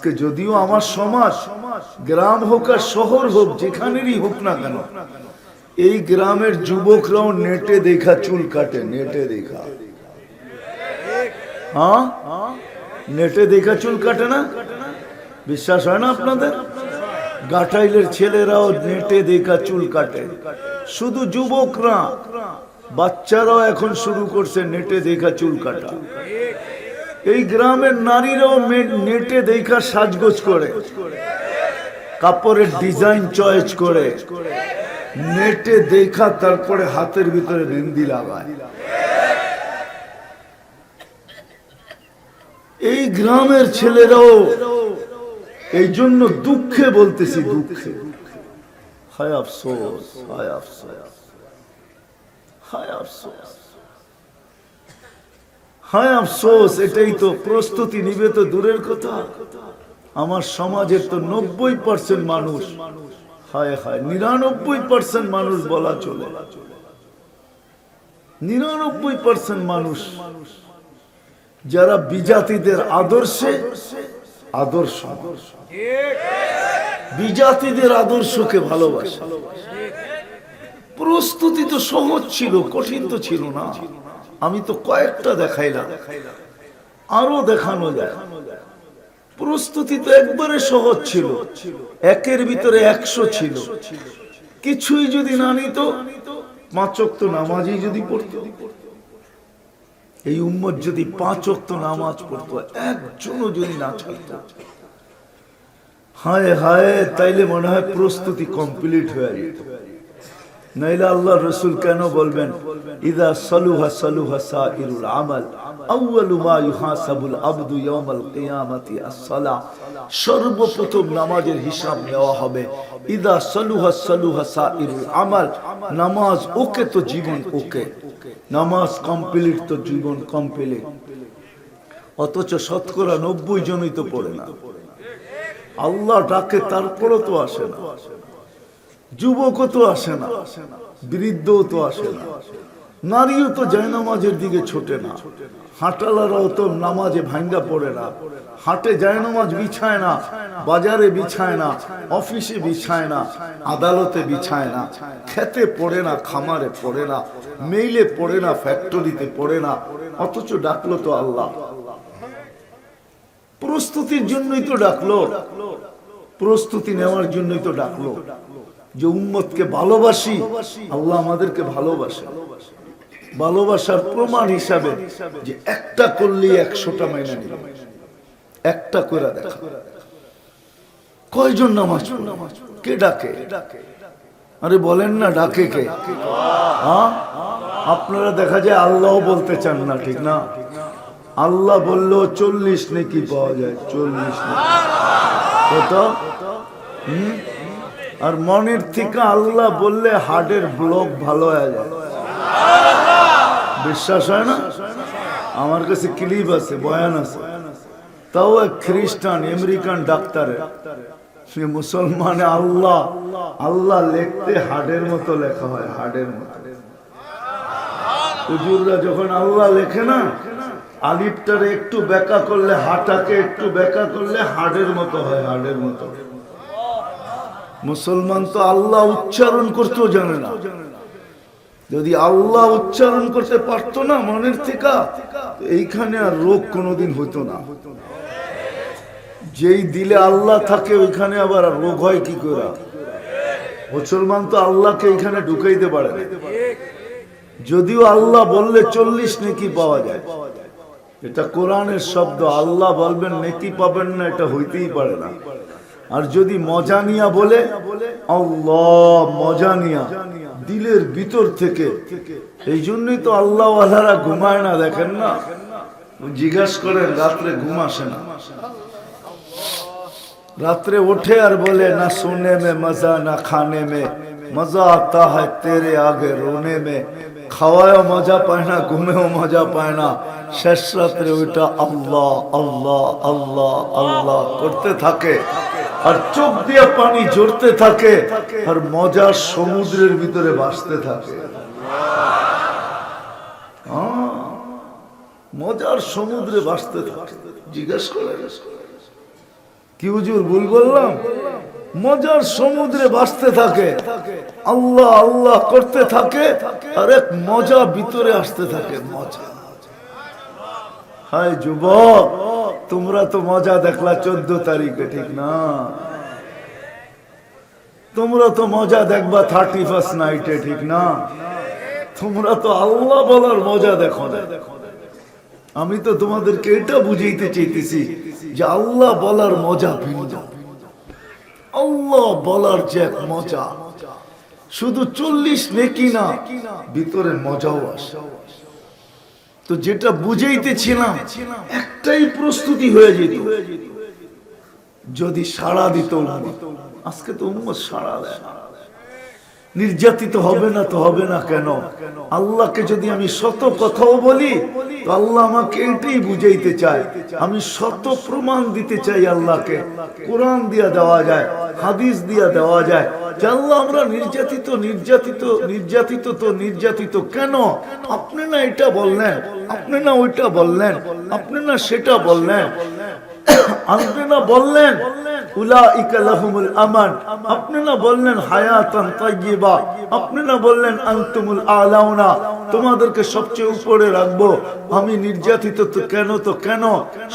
আজকে যদিও আমার সমাজ, গ্রাম হোক আর শহর হোক, যেখানেরই হোক না কেন, এই গ্রামের যুবকরাও নেটে দেখা চুল কাটে, নেটে দেখা। হ্যাঁ? নেটে দেখা চুল কাটে না? বিশ্বাস হয় না আপনাদের? গাটাইলের ছেলেরাও নেটে দেখা চুল কাটে। শুধু যুবকরা, বাচ্চারাও এখন শুরু করছে নেটে দেখা চুল কাটা। এই গ্রামের নারীরাও নেটে দেখা সাজগোজ করে। কাপড়ের ডিজাইন চয়েস করে। নেটে দেখা তারপরে হাতের ভিতরে বিন্দি লাগায়। এই গ্রামের ছেলেরাও এই জন্য দুঃখে বলতেছি দুঃখে। হায় আফসোস হায় আফসোস হায় আফসোস। হায় আফসোস, এটাই তো প্রস্তুতি, নিবে তো দূরের কথা। আমার সমাজের তো নব্বই পার্সেন্ট মানুষ, হায় হায়, নিরানব্বই পার্সেন্ট মানুষ বলা চলে। নিরানব্বই পার্সেন্ট মানুষ, যারা বিজাতিদের আদর্শে, আদর্শ বিজাতিদের আদর্শকে ভালোবাসে। প্রস্তুতি তো সহজ ছিল, কঠিন তো ছিল না। আমি তো কয়েকটা দেখাইলাম। আরও দেখানো যায়। প্রস্তুতি তো একবারে সহজ ছিল। একের ভিতরে একশো ছিল। কিছুই যদি না নিত পাঁচক তো নামাজই যদি পড়তো। এই উম্মত যদি পাঁচ অক্ত নামাজ পড়তো, একজনও যদি না ছাড়তো। হায় হায়, তাইলে মনে হয় প্রস্তুতি কমপ্লিট হয়ে যেত। নাইলে আল্লাহ রসুল কেন বলবেন? ইদা সালুহা সালুহা সাইরুল আমাল, আউয়ালু মা ইউহাসাবুল আবদু ইয়াউমাল কিয়ামাতি আস-সালাহ সর্বপ্রথম নামাজের হিসাব নেওয়া হবে। ইদা সালুহা সালুহা সাইরুল আমাল, নামাজ ওকে তো জীবন ওকে। নামাজ কমপ্লিট তো জীবন কমপ্লিট। অথচ শতকরা নব্বই জনই তো পড়ে না। আল্লাহ ডাকে তারপরও তো আসে না। যুবকও তো আসে না, বৃদ্ধও তো আসে না। নারীও তো জায়নামাজের দিকে ছোটে না। হাঁটালারাও তো নামাজে ভাঙ্গা পড়ে না। হাটে জায়নামাজ বিছায় না, বাজারে বিছায় না, অফিসে বিছায় না, আদালতে বিছায় না। খেতে পড়ে না, খামারে পড়ে না, মেইলে পড়ে না, ফ্যাক্টরিতে পড়ে না, অথচ ডাকলো তো আল্লাহ। প্রস্তুতির জন্যই তো ডাকলো। প্রস্তুতি নেওয়ার জন্যই তো ডাকলো। যে উম্মতকে ভালোবাসি, আল্লাহ আমাদেরকে ভালোবাসে। ভালোবাসার প্রমাণ হিসাবে যে একটা করলেই একশোটা মাইনা নিল একটা করে দেখা। কয়জন নামাজ কে ডাকে? আরে বলেন না, ডাকে কে? হ্যাঁ? আপনারা দেখা যায় আল্লাহ বলতে চান না, ঠিক না? আল্লাহ বলল চল্লিশ নাকি পাওয়া যায়, চল্লিশ কত? হুম? আর মনের থেকে আল্লাহ বললে হার্টের ব্লক ভালো হয়ে যায়। বিশ্বাস হয় না? আমার কাছে ক্লিপ আছে, বয়ান আছে। তাও এক খ্রিস্টান, আমেরিকান ডাক্তারের সে মুসলমানে আল্লাহ আল্লাহ লিখতে হার্টের মতো লেখা হয়, হার্টের মতো। হুজুররা যখন আল্লাহ লেখে না, আলিফটারে একটু বেকা করলে, হাটাকে একটু বেকা করলে হাড়ের মতো হয় হাড়ের মতো। মুসলমান তো আল্লাহ উচ্চারণ করতেও জানে না। যদি আল্লাহ উচ্চারণ করতে পারতো না মনের থেকে এইখানে আর রোগ কোনোদিন হতো না। যেই দিলে আল্লাহ থাকে, ওইখানে আবার রোগ হয় কি করে? মুসলমান তো আল্লাহকে এখানে ঢুকাইতে পারে যদিও আল্লাহ বললে চল্লিশ নেকি পাওয়া যায়। এটা কোরআনের শব্দ, আল্লাহ বলবেন নেকি পাবেন না, এটা হইতেই পারে না। আর যদি মজা নিয়া বলে, আল্লাহ, মজা নিয়া, দিলের ভিতর থেকে। এই জন্যই তো আল্লাহ আল্লাহরা ঘুমায় না, দেখেন না? জিজ্ঞাস করেন, রাত্রে ঘুম আসে না? রাত্রে ওঠে আর বলে, না সোনে মে, মজা না খানে মে, মজা আতা হয় তেরে আগে রোনে মে। খাওয়ায়ও মজা পায় না, ঘুমেও মজা পায় না। শেষ রাত্রে ওইটা আল্লাহ আল্লাহ আল্লাহ আল্লাহ করতে থাকে। আর চোখ দিয়ে পানি জড়তে থাকে, আর মজার সমুদ্রের ভিতরে ভাসতে থাকে। মজার সমুদ্রে ভাসতে থাকে। জিজ্ঞেস করে কি হুজুর, ভুল বললাম? মজার সমুদ্রে ভাসতে থাকে, আল্লাহ আল্লাহ করতে থাকে, আর এক মজা ভিতরে আসতে থাকে, মজা। হায় যুবক! তোমরা তো মজা দেখলা চোদ্দ তারিখে, ঠিক না? তোমরা তো মজা দেখবা থার্টি ফার্স্ট নাইটে ঠিক না? তোমরা তো আল্লাহ বলার মজা দেখো না। আমি তো তোমাদেরকে এটা বুঝাইতে চাইতেছি যে আল্লাহ বলার মজা ভিন্ন। আল্লাহ বলার যে এক মজা। শুধু চল্লিশ নেকি না, ভিতরে মজাও আসে। তো যেটা বুঝাইতেছিলাম একটাই প্রস্তুতি হয়ে যেত যদি সাড়া দিত না আজকে তো সাড়া দেয় না। নির্যাতিত হবে না তো হবে না কেন? আল্লাহকে যদি আমি শত কথাও বলি, তো আল্লাহ আমাকে এটাই বুঝাইতে চায়। আমি শত প্রমাণ দিতে চাই আল্লাহকে। কোরআন দিয়া দেওয়া যায়, হাদিস দিয়া দেওয়া যায় আল্লাহ আমরা নির্যাতিত নির্যাতিত নির্যাতিত তো নির্যাতিত কেন? আপনি না এটা বললেন, আপনি না ওইটা বললেন, আপনি না সেটা বললেন। আপনি না বললেন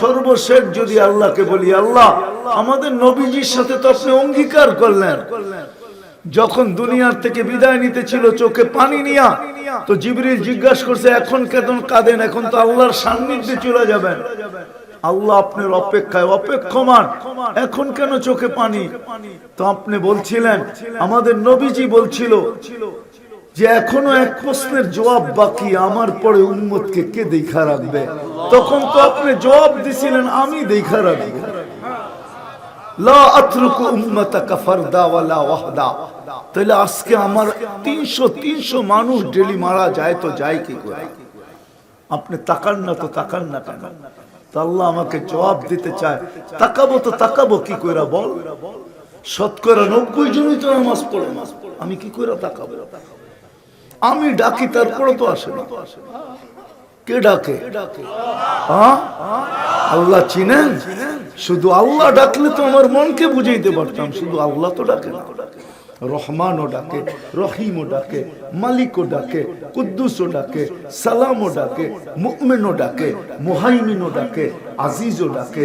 সর্বশেষ যদি আল্লাহকে বলি, আল্লাহ, আমাদের নবীজির সাথে তো আপনি অঙ্গীকার করলেন। যখন দুনিয়ার থেকে বিদায় নিতে ছিল, চোখে পানি নিয়া, তো জিবরিল জিজ্ঞাসা করছে, এখন কেন কাঁদেন? এখন তো আল্লাহর সান্নিধ্যে চলে যাবেন। আল্লাহ আপনার অপেক্ষায় অপেক্ষমান। এখন কেন চোখে পানি? তো আপনি বলছিলেন, আমাদের নবীজি বলছিল যে এখনও এক প্রশ্নের জবাব বাকি, আমার পরে উম্মতকে কে দেখা রাখবে? তখন তো আপনি জবাব দিছিলেন, আমি দেখা রাখব। কি আপনি তাকান না তো তাকান না কেন? আল্লাহ আমাকে জবাব দিতে চায়। তাকাবো তো তাকাবো, কি কইরা বল? শতকরা নব্বই জনই তো নামাজ পড়ে। আমি কি কইরা তাকাবো? আমি ডাকি তারপরে তো আসে না। কে ডাকে? হ্যাঁ? আল্লাহ চিনেন? শুধু আল্লাহ ডাকলে তো আমার মনকে বুঝাইতে পারতাম, শুধু আল্লাহ তো ডাকে না। রহমানও ডাকে, রহিমও ডাকে, মালিকও ডাকে, কুদ্দুসও ডাকে, সালামও ডাকে মুকমেনও ডাকে, মুহাইমিনও ডাকে, আজিজও ডাকে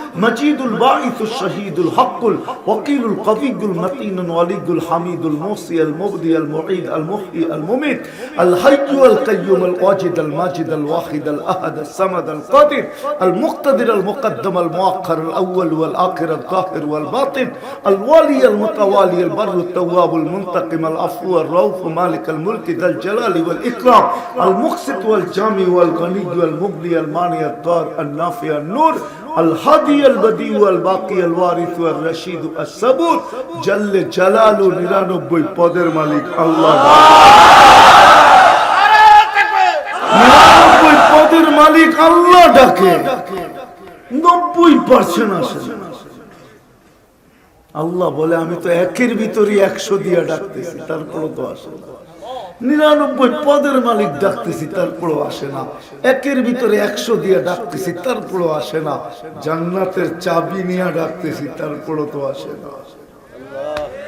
المجيد الباعث الشهيد الحق الوكيل القوي المتين الولي الحميد الموصي المبدي المعيد المحيي المميت الحي القيوم الواجد الماجد الواحد الأحد الصمد القادر المقتدر المقدم المؤخر الأول والآخر الظاهر والباطن الوالي المتوالي البر التواب المنتقم العفو الرؤوف مالك الملك ذا الجلال والإكرام المقسط والجامع والغني والمبلي المانع الدار النافع النور الهادي البديع الباقي الوارث الرشيد الصبور جل جلاله নিরানব্বই পদের মালিক আল্লাহ নিরানব্বই পদের মালিক আল্লাহ ডাকে নব্বই পার্সেন্ট আসে না। আল্লাহ বলে আমি তো একের ভিতরে একশো দিয়ে ডাকতেছি তারপরও তো আসে না নিরানব্বই পদের মালিক ডাকতেছি, তারপরও আসে না। একের ভিতরে একশো দিয়ে ডাকতেছি, তারপরও আসে না। জান্নাতের চাবি নিয়ে ডাকতেছি, তারপরও তো আসে না।